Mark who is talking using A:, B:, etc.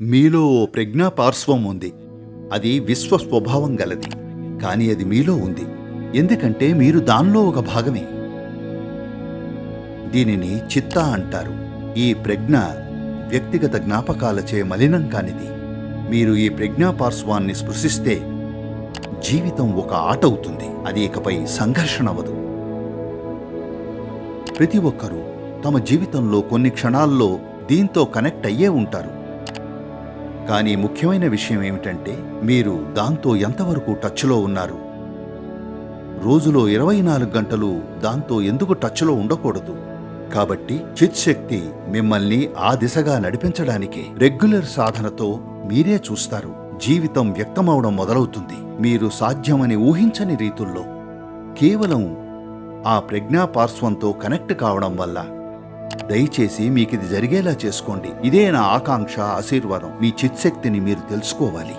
A: మీలో ఓ ప్రజ్ఞాపార్శ్వం ఉంది. అది విశ్వ స్వభావం గలది. కానీ అది మీలో ఉంది. ఎందుకంటే మీరు దానిలో ఒక భాగమే. దీనిని చిత్తా అంటారు. ఈ ప్రజ్ఞ వ్యక్తిగత జ్ఞాపకాలచే మలినం కానిది. మీరు ఈ ప్రజ్ఞాపార్శ్వాన్ని స్పృశిస్తే జీవితం ఒక ఆట అవుతుంది. అది ఇకపై సంఘర్షణ అవ్వదు. ప్రతి ఒక్కరూ తమ జీవితంలో కొన్ని క్షణాల్లో దీంతో కనెక్ట్ అయ్యే ఉంటారు. కానీ ముఖ్యమైన విషయం ఏమిటంటే మీరు దాంతో ఎంతవరకు టచ్లో ఉన్నారు? రోజులో ఇరవై నాలుగు గంటలు దాంతో ఎందుకు టచ్లో ఉండకూడదు? కాబట్టి చిత్ శక్తి మిమ్మల్ని ఆ దిశగా నడిపించడానికి రెగ్యులర్ సాధనతో మీరే చూస్తారు. జీవితం వ్యక్తమవడం మొదలవుతుంది. మీరు సాధ్యమని ఊహించని రీతుల్లో. కేవలం ఆ ప్రజ్ఞాపార్శ్వంతో కనెక్ట్ కావడం వల్ల. దయచేసి మీకు ఇది జరిగేలా చేసుకోండి. ఇదే నా ఆకాంక్ష ఆశీర్వాదం. మీ చిత్శక్తిని మీరు తెలుసుకోవాలి.